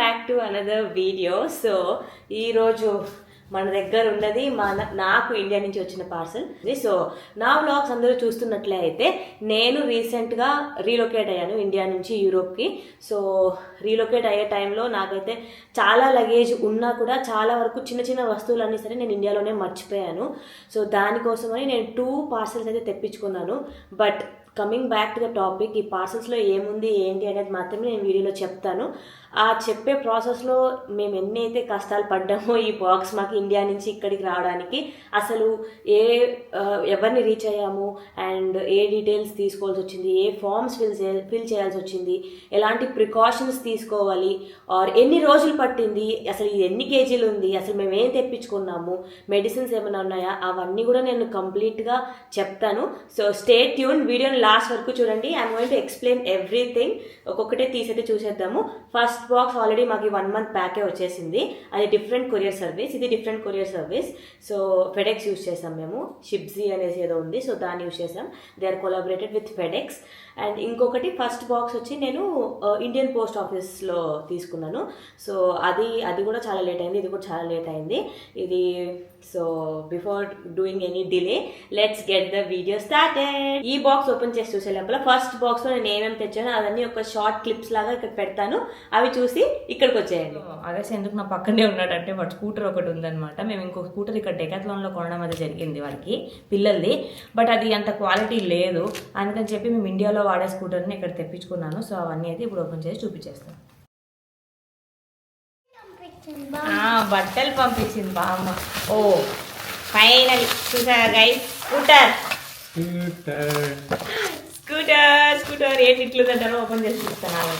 Back to another video so ఈరోజు మన దగ్గర ఉన్నది మన నాకు ఇండియా నుంచి వచ్చిన పార్సల్ సో నా వ్లాగ్స్ అందరూ చూస్తున్నట్లే అయితే నేను రీసెంట్గా రీలొకేట్ అయ్యాను ఇండియా నుంచి యూరోప్కి సో రీలొకేట్ అయ్యే టైంలో నాకైతే చాలా లగేజ్ ఉన్నా కూడా చాలా వరకు చిన్న చిన్న వస్తువులన్నీ సరే నేను ఇండియాలోనే మర్చిపోయాను. సో దానికోసమని నేను టూ పార్సల్స్ అయితే తెప్పించుకున్నాను. But coming back to the topic ఈ పార్సల్స్లో ఏముంది ఏంటి అనేది మాత్రమే నేను వీడియోలో చెప్తాను. ఆ చెప్పే ప్రాసెస్లో మేము ఎన్ని అయితే కష్టాలు పడ్డామో ఈ బాక్స్ మాకు ఇండియా నుంచి ఇక్కడికి రావడానికి అసలు ఏ ఎవరిని రీచ్ అయ్యాము అండ్ ఏ డీటెయిల్స్ తీసుకోవాల్సి వచ్చింది ఏ ఫామ్స్ ఫిల్ చే ఫిల్ చేయాల్సి వచ్చింది ఎలాంటి ప్రికాషన్స్ తీసుకోవాలి ఆర్ ఎన్ని రోజులు పట్టింది అసలు ఇది ఎన్ని కేజీలు ఉంది అసలు మేము ఏం తెప్పించుకున్నాము మెడిసిన్స్ ఏమైనా ఉన్నాయా అవన్నీ కూడా నేను కంప్లీట్గా చెప్తాను. సో స్టే ట్యూన్ వీడియోని లాస్ట్ వరకు చూడండి. I'm going to explain everything ఒక్కొక్కటే తీసేది చూసేద్దాము. ఫస్ట్ బాక్స్ ఆల్రెడీ మాకు వన్ మంత్ ప్యాకే వచ్చేసింది. అది డిఫరెంట్ కొరియర్ సర్వీస్ ఇది different courier service so FedEx use చేసాం మేము. షిప్జీ అనేసి ఏదో ఉంది. సో దాన్ని యూస్ చేసాం. They are collaborated with FedEx and ఇంకొకటి ఫస్ట్ బాక్స్ వచ్చి నేను ఇండియన్ పోస్ట్ ఆఫీస్లో తీసుకున్నాను. సో అది అది కూడా చాలా లేట్ అయింది. ఇది కూడా చాలా లేట్ అయింది. ఇది so before doing any delay let's get the video started ఈ బాక్స్ ఓపెన్ చేసి చూసే లోపల ఫస్ట్ బాక్స్లో నేను ఏమేమి తెచ్చానో అవన్నీ ఒక షార్ట్ క్లిప్స్ లాగా ఇక్కడ పెడతాను. అవి చూసి ఇక్కడికి వచ్చేయండి. అగస్ ఎందుకు నా పక్కనే ఉన్నాడంటే వాడు స్కూటర్ ఒకటి ఉందనమాట మేము ఇంకో స్కూటర్ ఇక్కడ డెకాథ్లాన్లో కొనడం అది జరిగింది వాడికి పిల్లల్ది. బట్ అది అంత క్వాలిటీ లేదు. అందుకని చెప్పి మేము ఇండియాలో వాడే స్కూటర్ని ఇక్కడ తెప్పించుకున్నాను. సో అవన్నీ అయితే ఇప్పుడు ఓపెన్ చేసి చూపించేస్తాను. బట్టలు పంపించింది బామ్మ. ఓ ఫైనల్. చూసారా గైస్ స్కూటర్. స్కూటర్. స్కూటర్ ఏంటి ఇట్లుందంటారో ఓపెన్ చేసి చూస్తాను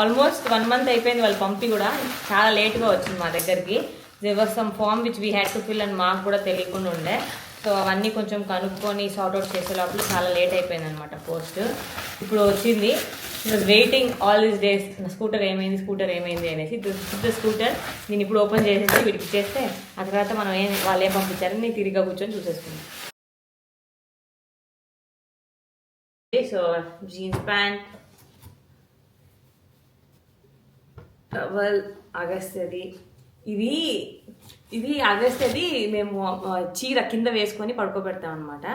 ఆల్మోస్ట్ వన్ మంత్ అయిపోయింది వాళ్ళు పంపి కూడా. చాలా లేట్గా వచ్చింది మా దగ్గరికి. There were some form which we had to fill అని మాకు కూడా తెలియకుండా ఉండే. సో అవన్నీ కొంచెం కనుక్కొని సార్ట్అవుట్ చేసే లోపల చాలా లేట్ అయిపోయింది అనమాట పోస్ట్ ఇప్పుడు వచ్చింది was waiting all this days నా స్కూటర్ ఏమైంది స్కూటర్ ఏమైంది అనేసి ద స్కూటర్ నేను ఇప్పుడు ఓపెన్ చేసేసి వీడికి చేస్తే ఆ తర్వాత మనం ఏం వాళ్ళు ఏం పంపించారని నేను తిరిగి కూర్చొని చూసేసుకున్నాను సో జీన్స్ ప్యాంట్ టవల్ అగస్తది ఇది ఇది అగస్తది మేము చీర కింద వేసుకొని పడుకోబెడతాం అనమాట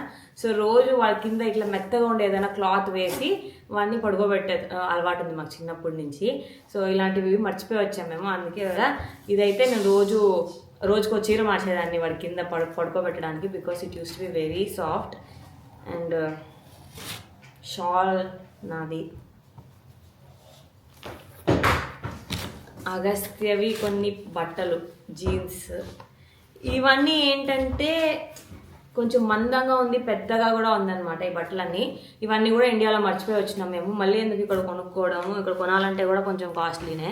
సో రోజు వాళ్ళ కింద ఇట్లా మెత్తగా ఉండే ఏదైనా క్లాత్ వేసి వాడిని పడుకోబెట్టే అలవాటు ఉంది మాకు చిన్నప్పటి నుంచి. సో ఇలాంటివి మర్చిపోయి వచ్చాం మేము. అందుకే కదా ఇదైతే నేను రోజు రోజుకో చీర మార్చేదాన్ని వాడి కింద పడు పడుకోబెట్టడానికి because it used to be very soft and shawl నాది. అగస్త్యవి కొన్ని బట్టలు. జీన్స్. ఇవన్నీ ఏంటంటే కొంచెం మందంగా ఉంది పెద్దగా కూడా ఉందన్నమాట ఈ బట్టలన్నీ. ఇవన్నీ కూడా ఇండియాలో మర్చిపోయి వచ్చినాం మేము. మళ్ళీ ఎందుకు ఇక్కడ కొనుక్కోవడము ఇక్కడ కొనాలంటే కూడా కొంచెం కాస్ట్లీనే.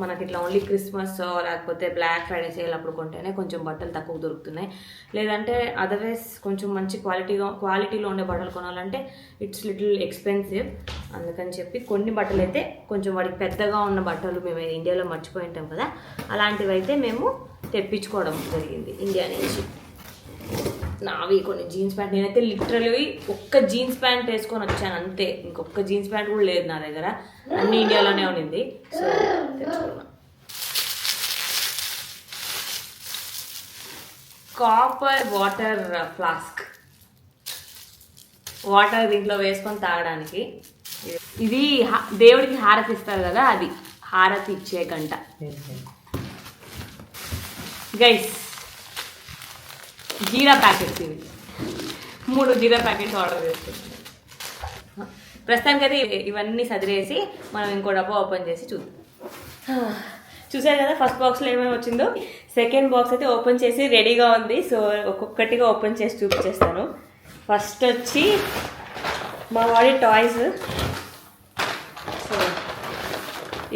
మనకి ఇట్లా ఓన్లీ క్రిస్మస్ లేకపోతే బ్లాక్ ఫ్రైడే సేల్ అప్పుడు కొంటేనే కొంచెం బట్టలు తక్కువ దొరుకుతున్నాయి. లేదంటే అదర్వైజ్ కొంచెం మంచి క్వాలిటీగా క్వాలిటీలో ఉండే బట్టలు కొనాలంటే ఇట్స్ లిటిల్ ఎక్స్పెన్సివ్ అందుకని చెప్పి కొన్ని బట్టలు అయితే కొంచెం వాడికి పెద్దగా ఉన్న బట్టలు మేము ఇండియాలో మర్చిపోయి ఉంటాం కదా అలాంటివి అయితే మేము తెప్పించుకోవడం జరిగింది ఇండియా నుంచి. నావి కొన్ని జీన్స్ ప్యాంట్. నేనైతే లిటరలీ ఒక్క జీన్స్ ప్యాంట్ వేసుకొని వచ్చాను అంతే. ఇంకొక జీన్స్ ప్యాంట్ కూడా లేదు నా దగ్గర. అన్ని ఇండియాలోనే ఉండింది సో తెచ్చుకున్నా. కాపర్ వాటర్ ఫ్లాస్క్ వాటర్ దీంట్లో వేసుకొని తాగడానికి. ఇది దేవుడికి హారతి ఇస్తారు కదా అది. హారతి ఇచ్చే గంట. గైస్ జీరా ప్యాకెట్స్ ఇవి మూడు జీరా ప్యాకెట్స్ ఆర్డర్ చేసుకున్నాం ప్రస్తుతానికి అయితే ఇవన్నీ సదిరేసి మనం ఇంకో డబ్బా ఓపెన్ చేసి చూద్దాం. చూసారు కదా ఫస్ట్ బాక్స్లో ఏమేమి వచ్చిందో? సెకండ్ బాక్స్ అయితే ఓపెన్ చేసి రెడీగా ఉంది. సో ఒక్కొక్కటిగా ఓపెన్ చేసి చూపించేస్తాను ఫస్ట్ వచ్చి మా వాడి టాయ్స్. సో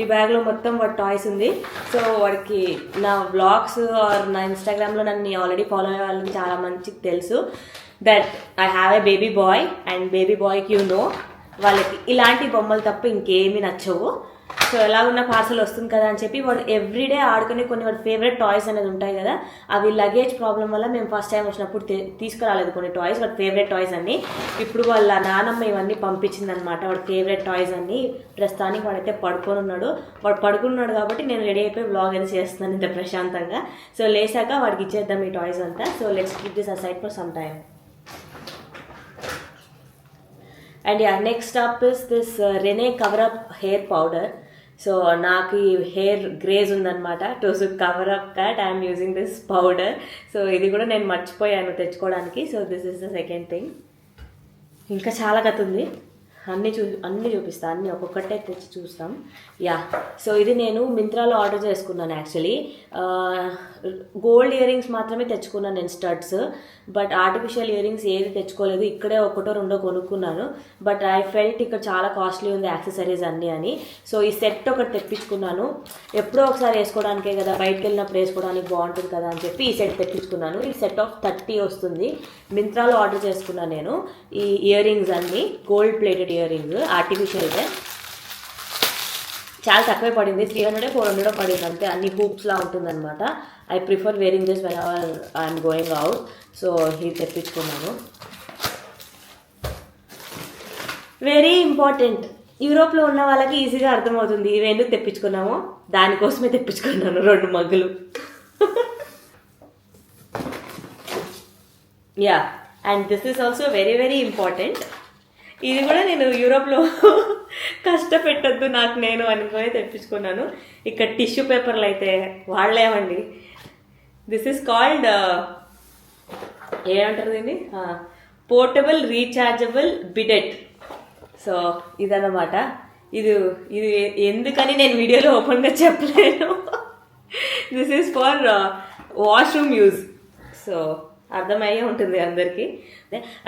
ఈ బ్యాగ్లో మొత్తం వాడి టాయ్స్ ఉంది. సో వాడికి నా బ్లాగ్స్ ఆర్ నా ఇన్స్టాగ్రామ్లో నన్ను ఆల్రెడీ ఫాలో అయ్యే వాళ్ళని చాలా మంచికి తెలుసు. That I have a baby boy and baby బాయ్కి యూ నో వాళ్ళకి ఇలాంటి బొమ్మలు తప్ప ఇంకేమీ నచ్చవు. సో ఎలా ఉన్న పార్సల్ వస్తుంది కదా అని చెప్పి వాడు ఎవ్రీడే ఆడుకునే కొన్ని వాడి ఫేవరెట్ టాయ్స్ అనేది ఉంటాయి కదా అవి లగేజ్ ప్రాబ్లం వల్ల మేము ఫస్ట్ టైం వచ్చినప్పుడు తీసుకురాలేదు కొన్ని టాయ్స్ వాడి ఫేవరెట్ టాయ్స్ అన్ని. ఇప్పుడు వాళ్ళ నానమ్మ ఇవన్నీ పంపించింది అనమాట వాడి ఫేవరెట్ టాయ్స్ అన్ని. ప్రస్తుతానికి వాడైతే పడుకొని ఉన్నాడు వాడు పడుకున్నాడు కాబట్టి నేను రెడీ అయిపోయి బ్లాగ్ అయితే చేస్తున్నాను ఇంత ప్రశాంతంగా. సో లేసాక వాడికి ఇచ్చేద్దాం ఈ టాయ్స్ అంతా. So let's keep this aside for some time and ya next up is this Renee cover up hair powder so నాకు ఈ హెయిర్ గ్రేజ్ ఉందనమాట to cover up that I'm using this powder so ఇది కూడా నేను మర్చిపోయాను తెచ్చుకోవడానికి. So this is the second thing ఇంకా చాలా కథ ఉంది. అన్నీ చూ అన్నీ చూపిస్తాను అన్నీ ఒక్కొక్కటే తెచ్చి చూస్తాం. యా సో ఇది నేను మింత్రాలో ఆర్డర్ చేసుకున్నాను యాక్చువల్లీ గోల్డ్ ఇయర్ రింగ్స్ మాత్రమే తెచ్చుకున్నాను నేను studs but artificial earrings ఏది తెచ్చుకోలేదు. ఇక్కడే ఒకటో రెండో కొనుక్కున్నాను. బట్ ఐ ఫెల్ట్ ఇక్కడ చాలా కాస్ట్లీ ఉంది యాక్సెసరీస్ అన్నీ అని. సో ఈ సెట్ ఒకటి తెప్పించుకున్నాను. ఎప్పుడో ఒకసారి వేసుకోవడానికే కదా బయటకు వెళ్ళినప్పుడు వేసుకోవడానికి బాగుంటుంది కదా అని చెప్పి ఈ సెట్ తెప్పించుకున్నాను. ఈ సెట్ ఆఫ్ థర్టీ వస్తుంది. మింత్రాలో ఆర్డర్ చేసుకున్నాను నేను. ఈ ఇయర్ రింగ్స్ అన్నీ గోల్డ్ ప్లేటెడ్ ఇయర్ రింగ్స్ ఆర్టిఫిషియల్గా చాలా తక్కువే పడింది. త్రీ హండ్రెడ్ ఫోర్ హండ్రెడ్ పడింది అంతే. అన్ని హూప్స్లా ఉంటుందన్నమాట. I prefer wearing this whenever I'm going out so ఇది తెప్పించుకున్నాను వెరీ ఇంపార్టెంట్ యూరోప్లో ఉన్న వాళ్ళకి ఈజీగా అర్థమవుతుంది. ఇవి ఎందుకు తెప్పించుకున్నామో? దానికోసమే తెప్పించుకున్నాను. రెండు మగ్గులు. Ya and this is also very very important ఇది కూడా నేను యూరోప్లో కష్టపెట్టద్దు నాకు నేను అనుకునే తెప్పించుకున్నాను. ఇక్కడ టిష్యూ పేపర్లు అయితే వాళ్ళేమండి దిస్ ఈస్ కాల్డ్ ఏమంటారు దీన్ని? పోర్టబుల్ రీఛార్జబుల్ బిడెట్ సో ఇదన్నమాట. ఇది ఇది ఎందుకని నేను వీడియోలో ఓపెన్గా చెప్పలేను. This is for washroom use so అర్థమయ్యే ఉంటుంది అందరికీ.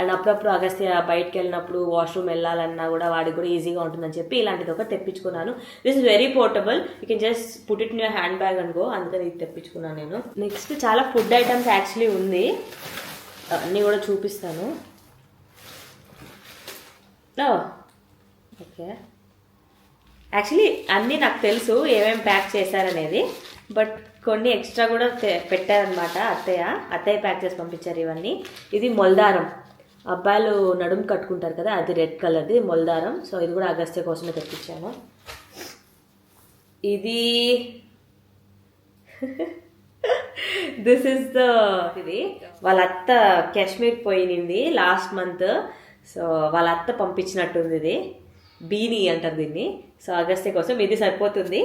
అండ్ అప్పుడప్పుడు అగస్త్య బయటకు వెళ్ళినప్పుడు వాష్రూమ్ వెళ్ళాలన్నా కూడా వాడికి కూడా ఈజీగా ఉంటుందని చెప్పి ఇలాంటిది ఒకటి తెప్పించుకున్నాను. This is very portable you can just put it in your handbag అనుకో అందుకని ఇది తెప్పించుకున్నాను నేను. నెక్స్ట్ చాలా ఫుడ్ ఐటమ్స్ యాక్చువల్లీ ఉంది. అన్నీ కూడా చూపిస్తాను. Oh, ఓకే యాక్చువల్లీ అన్నీ నాకు తెలుసు ఏమేమి ప్యాక్ చేశారనేది. బట్ కొన్ని ఎక్స్ట్రా కూడా పెట్టారనమాట అత్తయ్య. అత్తయ్య ప్యాక్ చేసి పంపించారు ఇవన్నీ. ఇది మొల్దారం. అబ్బాయిలు నడుము కట్టుకుంటారు కదా అది రెడ్ కలర్ది మొల్దారం. సో ఇది కూడా అగస్త్య కోసమే తెప్పించాను ఇది దిస్ ఇస్ ద ఇది వాళ్ళ అత్త కాశ్మీర్ పోయినింది లాస్ట్ మంత్. సో వాళ్ళ అత్త పంపించినట్టుంది ఇది. బీనీ అంటారు దీన్ని. సో అగస్త్య కోసం ఇది సరిపోతుంది.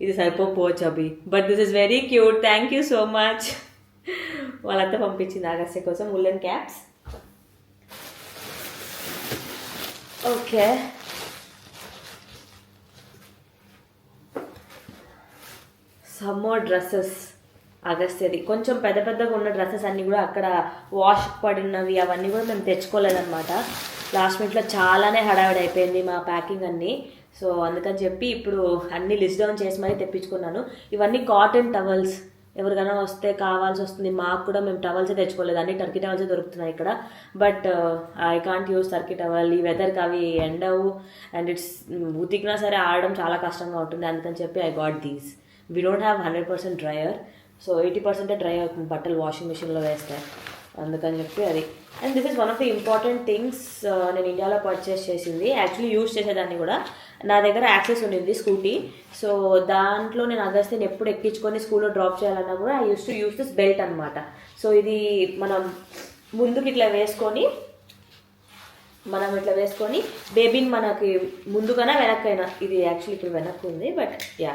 ఇది సరిపోవచ్చు Abhi. But this is very cute thank you so much వాళ్ళంతా పంపించింది అగస్త్య కోసం woollen caps okay summer dresses అగస్త్యది కొంచెం పెద్ద పెద్దగా ఉన్న డ్రెస్సెస్ అన్నీ కూడా అక్కడ వాష్ పడినవి అవన్నీ కూడా మేము తెచ్చుకోలేదన్నమాట. లాస్ట్ మినిట్లో చాలానే హడావిడి అయిపోయింది మా ప్యాకింగ్ అన్నీ. సో అందుకని చెప్పి ఇప్పుడు అన్ని లిస్ట్ డౌన్ చేసి మరీ తెప్పించుకున్నాను. ఇవన్నీ కాటన్ టవల్స్. ఎవరికైనా వస్తే కావాల్సి వస్తుంది. మాకు కూడా మేము టవల్సే తెచ్చుకోలేదు. అన్ని టర్కీ టవల్సే దొరుకుతున్నాయి ఇక్కడ. But I can't use turkey towel ఈ వెదర్కి అవి ఎండవు. అండ్ ఇట్స్ mm, ఉతికినా సరే ఆడడం చాలా కష్టంగా ఉంటుంది. అందుకని చెప్పి I got these we don't have hundred percent dryer so eighty పర్సెంటే డ్రై అవుతుంది బట్టలు వాషింగ్ మిషన్లో వేస్తే. అందుకని చెప్పి అది. And this is one of the important things నేను ఇండియాలో పర్చేస్ చేసింది. యాక్చువల్లీ యూస్ చేసేదాన్ని కూడా. నా దగ్గర యాక్సెస్ ఉండింది స్కూటీ సో దాంట్లో నేను అగస్త్యని ఎప్పుడు ఎక్కించుకొని స్కూల్లో డ్రాప్ చేయాలన్నా కూడా I use to use this belt అనమాట సో ఇది మనం ముందుకు ఇట్లా వేసుకొని మనం ఇట్లా వేసుకొని బేబీని మనకి ముందుకైనా వెనక్కైనా ఇది యాక్చువల్లీ ఇప్పుడు వెనక్కు ఉంది బట్ యా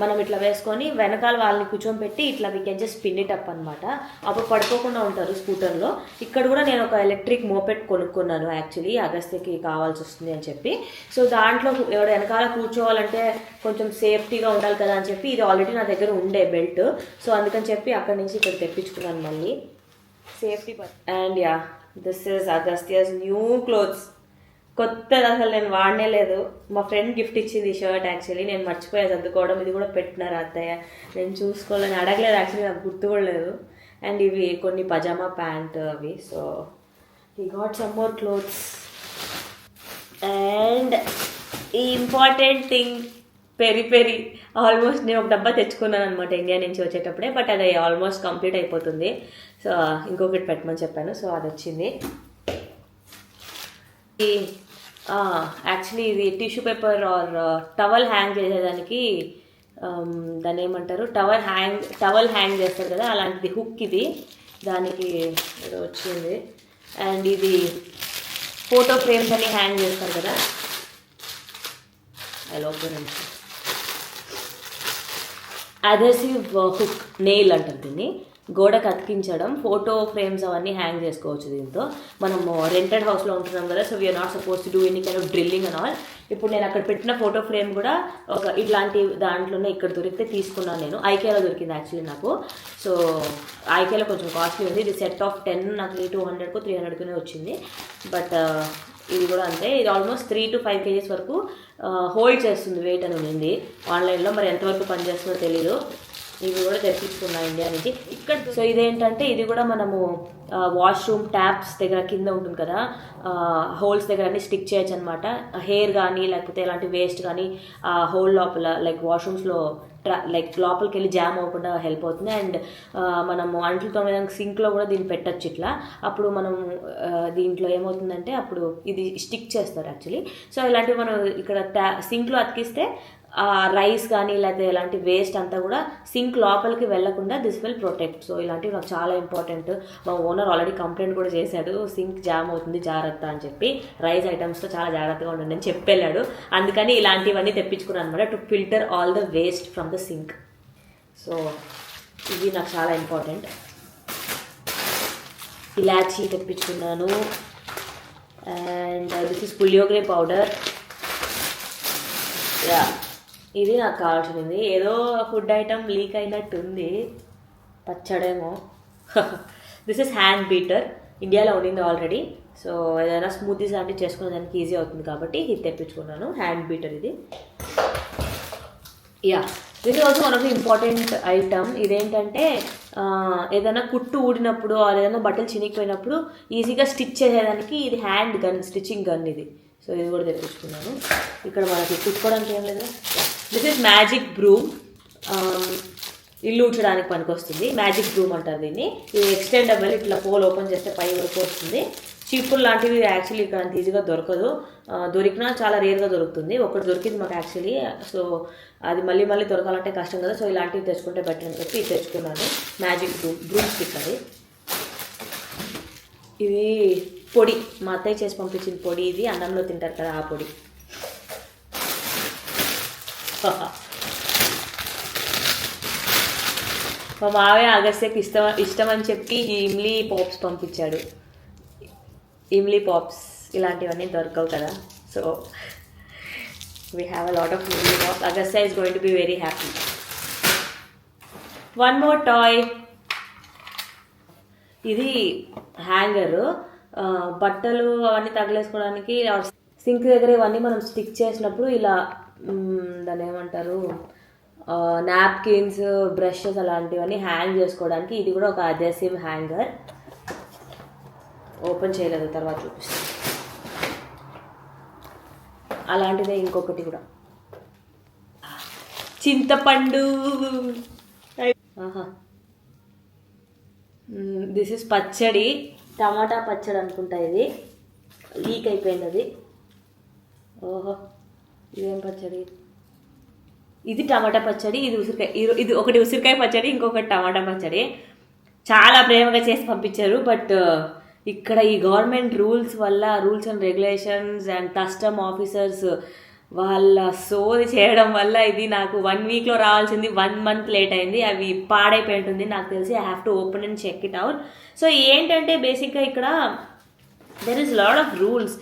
మనం ఇట్లా వేసుకొని వెనకాల వాళ్ళని కూర్చోబెట్టి ఇట్లా we can just pin it up అనమాట అప్పుడు పడుకోకుండా ఉంటారు స్కూటర్లో. ఇక్కడ కూడా నేను ఒక ఎలక్ట్రిక్ మోపెట్ కొనుక్కున్నాను యాక్చువల్లీ అగస్త్యకి కావాల్సి వస్తుంది అని చెప్పి. సో దాంట్లో ఎవడు వెనకాల కూర్చోవాలంటే కొంచెం సేఫ్టీగా ఉండాలి కదా అని చెప్పి ఇది ఆల్రెడీ నా దగ్గర ఉండే బెల్ట్ సో అందుకని చెప్పి అక్కడి నుంచి ఇక్కడ తెప్పించుకున్నాను మళ్ళీ. Safety and ya this is Agastya's new clothes కొత్తది అసలు నేను వాడనే లేదు. మా ఫ్రెండ్ గిఫ్ట్ ఇచ్చింది ఈ షర్ట్ యాక్చువల్లీ నేను మర్చిపోయా సర్దుకోవడం. ఇది కూడా పెట్టినారు అత్తయ్య. నేను చూసుకోవాలని అడగలేదు యాక్చువల్లీ నాకు గుర్తు కూడా లేదు. అండ్ ఇవి కొన్ని పజామా ప్యాంట్ అవి. So I got some more clothes and ఈ important thing peri peri almost నేను ఒక డబ్బా తెచ్చుకున్నాను అనమాట ఇండియా నుంచి వచ్చేటప్పుడే బట్ అది ఆల్మోస్ట్ కంప్లీట్ అయిపోతుంది. సో ఇంకొకటి పెట్టమని చెప్పాను. సో అది వచ్చింది. యాక్చువల్లీ ఇది tissue paper or towel hang చేసేదానికి um, దాన్ని ఏమంటారు? టవల్ హ్యాంగ్ టవల్ హ్యాంగ్ చేస్తారు కదా అలాంటిది హుక్ ఇది. దానికి వచ్చింది. అండ్ ఇది ఫోటో ఫ్రేమ్స్ అని హ్యాంగ్ చేస్తారు కదా. అది ఒక అదెసివ్ హుక్ నెయిల్ అంటారు దీన్ని. గోడకు అతికించడం ఫోటో ఫ్రేమ్స్ అవన్నీ హ్యాంగ్ చేసుకోవచ్చు దీంతో. మనము రెంటెడ్ హౌస్లో ఉంటున్నాం కదా so we are not suppose to do any kind of drilling and all ఇప్పుడు నేను అక్కడ పెట్టిన ఫోటో ఫ్రేమ్ కూడా ఒక ఇట్లాంటి దాంట్లోనే ఇక్కడ దొరికితే తీసుకున్నాను నేను. ఐకేలో దొరికింది యాక్చువల్లీ నాకు. సో ఐకేలో కొంచెం కాస్ట్లీ ఉంది. ఇది సెట్ ఆఫ్ టెన్ నాకు టూ హండ్రెడ్కు త్రీ హండ్రెడ్కునే వచ్చింది. బట్ uh, ఇది కూడా అంతే. ఇది almost three to five kgs వరకు uh, హోల్డ్ చేస్తుంది వెయిట్ అని ఉంది. ఆన్లైన్లో మరి ఎంతవరకు పనిచేస్తుందో తెలీదు. ఇవి కూడా తెప్పించుకున్నా ఇండియా నుంచి. ఇక్కడ సో ఇదేంటంటే ఇది కూడా మనము వాష్రూమ్ ట్యాప్స్ దగ్గర కింద ఉంటుంది కదా హోల్స్ దగ్గర అన్ని స్టిక్ చేయొచ్చు అనమాట హెయిర్ కానీ లేకపోతే ఇలాంటి వేస్ట్ కానీ ఆ హోల్ లోపల లైక్ వాష్రూమ్స్లో ట్రా లైక్ లోపలికి వెళ్ళి జామ్ అవ్వకుండా హెల్ప్ అవుతుంది. అండ్ మనము అంట్లు తోమేదానికి సింక్లో కూడా దీన్ని పెట్టచ్చు ఇట్లా. అప్పుడు మనం దీంట్లో ఏమవుతుందంటే అప్పుడు ఇది స్టిక్ చేస్తారు యాక్చువల్లీ సో ఇలాంటివి మనం ఇక్కడ ట్యా సింక్లో అతికిస్తే రైస్ కానీ లేకపోతే ఇలాంటి వేస్ట్ అంతా కూడా సింక్ లోపలికి వెళ్ళకుండా దిస్ విల్ ప్రొటెక్ట్. సో ఇలాంటివి నాకు చాలా ఇంపార్టెంట్. మా ఓనర్ ఆల్రెడీ కంప్లైంట్ కూడా చేశాడు సింక్ జామ్ అవుతుంది జాగ్రత్త అని చెప్పి. రైస్ ఐటమ్స్తో చాలా జాగ్రత్తగా ఉండండి అని చెప్పి వెళ్ళాడు. అందుకని ఇలాంటివన్నీ తెప్పించుకున్నాను అనమాట to filter all the waste from the sink so ఇది నాకు చాలా ఇంపార్టెంట్. ఇలాచీ తెప్పించుకున్నాను. And uh, this is puliyogare powder. Ya ఇది నాకు కావాల్సింది. ఏదో ఫుడ్ ఐటమ్ లీక్ అయినట్టు ఉంది పచ్చడేమో. దిస్ ఇస్ హ్యాండ్ బీటర్ ఇండియాలో ఉండింది ఆల్రెడీ సో ఏదైనా స్మూతీస్ లాంటివి చేసుకునే దానికి ఈజీ అవుతుంది కాబట్టి ఇది తెప్పించుకున్నాను. హ్యాండ్ బీటర్ ఇది. Ya this is also one of the important item ఇదేంటంటే ఏదైనా కుట్టు ఊడినప్పుడు ఏదైనా బట్టలు చినిగిపోయినప్పుడు ఈజీగా స్టిచ్ చేసేదానికి ఇది హ్యాండ్ గన్ స్టిచ్చింగ్ గన్ ఇది. సో ఇది కూడా తెప్పించుకున్నాను. ఇక్కడ మనకి కుట్టుకోవడానికి ఏం లేదు. దిస్ ఇస్ మ్యాజిక్ బ్రూమ్ ఇల్లు ఊడ్చడానికి పనికి వస్తుంది మ్యాజిక్ బ్రూమ్ అంటారు దీన్ని. ఇది ఎక్స్టెండబుల్ ఇట్లా పోల్ ఓపెన్ చేస్తే పై వరకు వస్తుంది. చీపులు లాంటివి యాక్చువల్లీ ఇక్కడ అంత ఈజీగా దొరకదు. దొరికినా చాలా రేర్గా దొరుకుతుంది. ఒకటి దొరికింది మాకు యాక్చువల్లీ సో అది మళ్ళీ మళ్ళీ దొరకాలంటే కష్టం కదా. సో ఇలాంటివి తెచ్చుకుంటే బెటర్ అని చెప్పి తెచ్చుకున్నాను. మ్యాజిక్ బ్రూమ్ బ్రూమ్ స్టిక్ అది. ఇది పొడి. మా అత్తయ్య చేసి పంపించిన పొడి ఇది. అన్నంలో తింటారు కదా ఆ పొడి. మా మావయ్య అగస్త్యకి ఇష్టం ఇష్టం అని చెప్పి ఈ ఇమ్లీ పాప్స్ పంపించాడు. ఇమ్లీ పాప్స్ ఇలాంటివన్నీ దొరకవు కదా. So we have a lot of imli pops. Agastya is going to be very happy one more toy ఇది హ్యాంగరు. బట్టలు అవన్నీ తగిలేసుకోవడానికి సింక్ దగ్గర ఇవన్నీ మనం స్టిక్ చేసినప్పుడు ఇలా దాని ఏమంటారు? నాప్కిన్స్ బ్రషెస్ అలాంటివన్నీ హ్యాంగ్ చేసుకోవడానికి ఇది కూడా ఒక అదేసివ్ హ్యాంగర్ ఓపెన్ చేయలేదు తర్వాత చూపిస్తాను. అలాంటిదే ఇంకొకటి కూడా. చింతపండు! దిస్ ఇస్ పచ్చడి. టమాటా పచ్చడి అనుకుంటా ఇది. లీక్ అయిపోయింది అది. ఓహో. ఇదేం పచ్చడి? ఇది టమాటా పచ్చడి ఇది ఉసిరికాయ ఇది- ఒకటి ఉసిరికాయ పచ్చడి ఇంకొకటి టమాటా పచ్చడి. చాలా ప్రేమగా చేసి పంపించారు బట్ ఇక్కడ ఈ గవర్నమెంట్ రూల్స్ వల్ల rules and regulations and custom officers వాళ్ళ సోది చేయడం వల్ల ఇది నాకు వన్ వీక్లో రావాల్సింది వన్ మంత్ లేట్ అయింది అవి పాడైపోయి ఉంటుంది. నాకు తెలిసి I have to open and check it out so ఏంటంటే బేసిక్గా ఇక్కడ there is lot of rules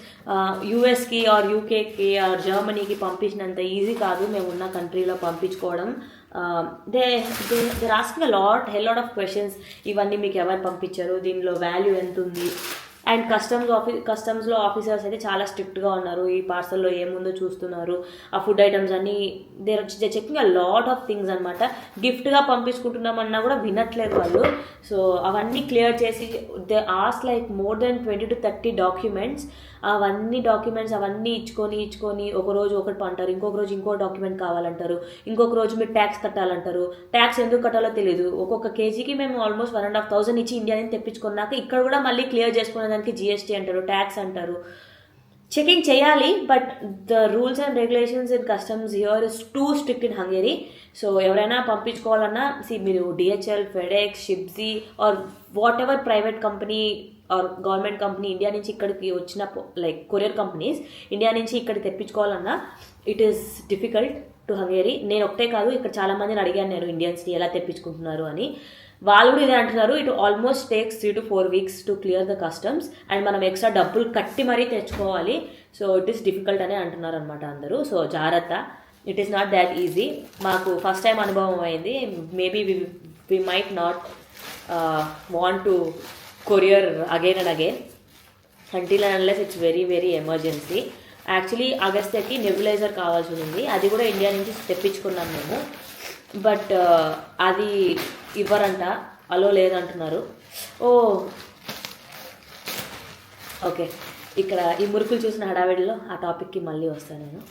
యూఎస్కి or యూకేకి ఆర్ జర్మనీకి పంపించినంత ఈజీ కాదు. మేము ఉన్న కంట్రీలో పంపించుకోవడం. They they they're asking a lot hell lot of questions ఇవన్నీ మీకు ఎవరు పంపించారు? దీనిలో వాల్యూ ఎంత ఉంది అండ్ కస్టమ్స్ ఆఫీ కస్టమ్స్లో ఆఫీసర్స్ అయితే చాలా స్ట్రిక్ట్గా ఉన్నారు. ఈ పార్సల్లో ఏముందో చూస్తున్నారు. ఆ ఫుడ్ ఐటమ్స్ అన్ని they're checking a lot of things అనమాట గిఫ్ట్గా పంపించుకుంటున్నామన్నా కూడా వినట్లేదు వాళ్ళు. సో అవన్నీ క్లియర్ చేసి they ask like more than twenty to thirty documents. అవన్నీ డాక్యుమెంట్స్ అవన్నీ ఇచ్చుకొని ఇచ్చుకొని ఒక రోజు ఒకటి అంటారు ఇంకొక రోజు ఇంకో డాక్యుమెంట్ కావాలంటారు. ఇంకొక రోజు మీరు ట్యాక్స్ కట్టాలంటారు. ట్యాక్స్ ఎందుకు కట్టాలో తెలియదు ఒక్కొక్క కేజీకి మేము almost one and half thousand ఇచ్చి ఇండియా నుంచి తెప్పించుకున్నాక ఇక్కడ కూడా మళ్ళీ క్లియర్ చేసుకునే దానికి జిఎస్టీ అంటారు ట్యాక్స్ అంటారు. చెకింగ్ చేయాలి but the rules and regulations in customs here is too strict in Hungary so ఎవరైనా పంపించుకోవాలన్నా సి మీరు DHL FedEx షిప్జీ or whatever private company or government company India నుంచి ఇక్కడికి వచ్చిన లైక్ కొరియర్ కంపెనీస్ ఇండియా నుంచి ఇక్కడికి తెప్పించుకోవాలన్నా it is difficult to Hungary నేను ఒకటే కాదు ఇక్కడ చాలా మందిని అడిగాను నేను ఇండియన్స్ని ఎలా తెప్పించుకుంటున్నారు అని. వాళ్ళు కూడా ఇదే అంటున్నారు it almost takes three to four weeks to clear the customs and మనం ఎక్స్ట్రా డబ్బులు కట్టి మరీ తెచ్చుకోవాలి. సో ఇట్ ఈస్ డిఫికల్ట్ అనే అంటున్నారు అనమాట అందరూ. సో జాగ్రత్త. It is not that easy మాకు ఫస్ట్ టైం అనుభవం అయింది. Maybe we we might not want to courier again and again until unless it's very very emergency actually అగస్త్యకి nebulizer కావాల్సి ఉంది. అది కూడా ఇండియా నుంచి తెప్పించుకున్నాం మేము. బట్ uh, అది ఇవ్వరంట? అలో లేదంటున్నారు. ఓ. ఓకే. ఇక్కడ ఈ మురుకులు చూసిన హడావిడిలో ఆ టాపిక్కి మళ్ళీ వస్తాను నేను.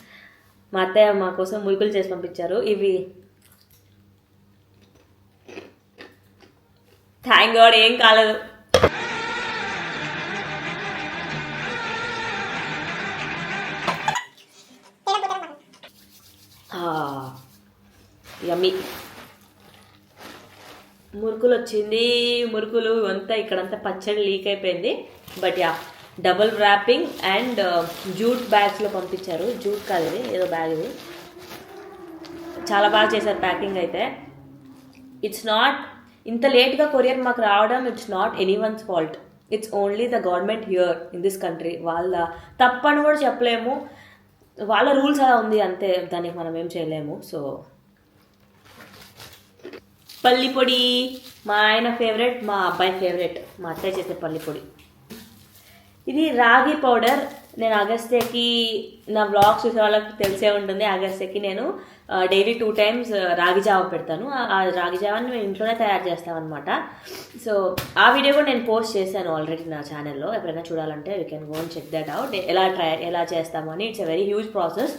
మా అత్తయ్య మా కోసం మురుకులు చేసి పంపించారు. ఇవి. థ్యాంక్ గాడ్ ఏం కాలేదు. యమ్మి మురుకులు వచ్చింది మురుకులు అంతా ఇక్కడంతా పచ్చడి లీక్ అయిపోయింది. But ya double wrapping and jute బ్యాగ్స్లో పంపించారు. జూట్ కాదు ఇది ఏదో బ్యాగ్ ఇది. చాలా బాగా చేశారు ప్యాకింగ్ అయితే. ఇట్స్ నాట్ ఇంత లేట్గా కొరియర్ మాకు రావడం it's not anyone's fault it's only the government here in this country వాళ్ళ తప్పని కూడా చెప్పలేము. వాళ్ళ రూల్స్ అలా ఉంది అంతే. దానికి మనం ఏం చేయలేము. సో పల్లి పొడి. మా ఆయన ఫేవరెట్ మా అబ్బాయి ఫేవరెట్ మా అత్తయ్య చేసే పల్లి పొడి. ఇది రాగి పౌడర్ నేను అగస్త్యకి నా బ్లాగ్స్ చూసే వాళ్ళకి తెలిసే ఉంటుంది. అగస్త్యకి నేను డైలీ టూ టైమ్స్ రాగి జావ పెడతాను. ఆ- రాగి జావాని మేము ఇంట్లోనే తయారు చేస్తామన్నమాట. సో ఆ వీడియో కూడా నేను పోస్ట్ చేశాను ఆల్రెడీ నా ఛానల్లో ఎప్పుడైనా చూడాలంటే you can go and check that out ఎలా ట్రై ఎలా చేస్తామని it's a very huge process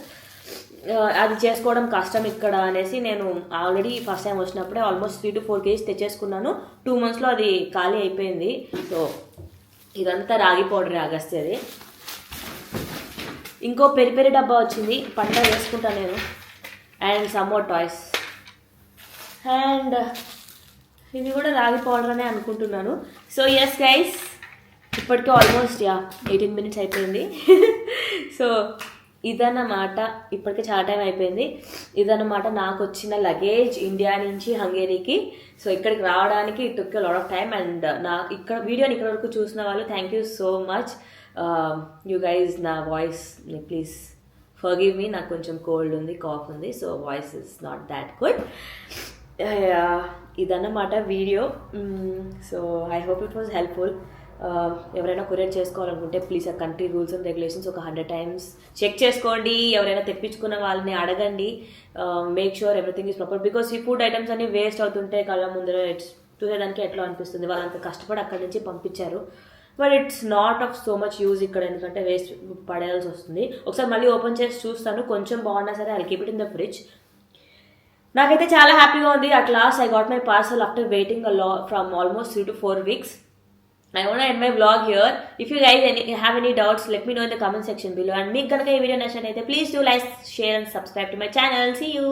అది చేసుకోవడం కష్టం ఇక్కడ అనేసి నేను ఆల్రెడీ ఫస్ట్ టైం వచ్చినప్పుడే almost three to four kgs తెచ్చేసుకున్నాను. Two మంత్స్లో అది ఖాళీ అయిపోయింది. సో ఇదంతా రాగి పౌడర్ ఆగస్తుంది ఇంకో పెరి పెరి డబ్బా వచ్చింది. పంట వేసుకుంటాను నేను. అండ్ సమ్మోర్ టాయ్స్ అండ్ ఇది కూడా రాగి పౌడర్ అనే అనుకుంటున్నాను. సో ఎస్ గైస్ ఇప్పటికే ఆల్మోస్ట్ యా ఎయిటీన్ మినిట్స్ అయిపోయింది. సో ఇదన్నమాట. ఇప్పటికే చాలా టైం అయిపోయింది. ఇదన్నమాట నాకు వచ్చిన లగేజ్ ఇండియా నుంచి హంగేరీకి సో ఇక్కడికి రావడానికి it took lot of time and నా ఇక్కడ వీడియోని ఇక్కడ వరకు చూసిన వాళ్ళు thank you so much you guys నా వాయిస్ ప్లీజ్ ఫర్గివ్ మీ నాకు కొంచెం కోల్డ్ ఉంది కాఫ్ ఉంది so voice is not that good ఇదన్నమాట video so I hope it was helpful ఎవరైనా కొరియర్ చేసుకోవాలనుకుంటే ప్లీజ్ ఆ కంట్రీ రూల్స్ అండ్ రెగ్యులేషన్స్ ఒక హండ్రెడ్ టైమ్స్ చెక్ చేసుకోండి. ఎవరైనా తెప్పించుకున్న వాళ్ళని అడగండి. Make sure everything is proper because ఈ ఫుడ్ ఐటమ్స్ అన్ని వేస్ట్ అవుతుంటే కళ్ళ ముందర ఇట్స్ చూసేదానికి ఎట్లా అనిపిస్తుంది? వాళ్ళంత కష్టపడి అక్కడి నుంచి పంపించారు. But it's not of so much use ఇక్కడ ఎందుకంటే వేస్ట్ పడేయాల్సి వస్తుంది. ఒకసారి మళ్ళీ ఓపెన్ చేసి చూస్తాను. కొంచెం బాగున్నా సరే I keep it in the fridge నాకైతే చాలా హ్యాపీగా ఉంది. At last I got my parcel after waiting a lot from almost three to four weeks I want to end my vlog here. If you guys any, have any doubts, let me know in the comment section below. And make కనుక ఈ video నచ్చినట్లయితే please do like share and subscribe to my channel see you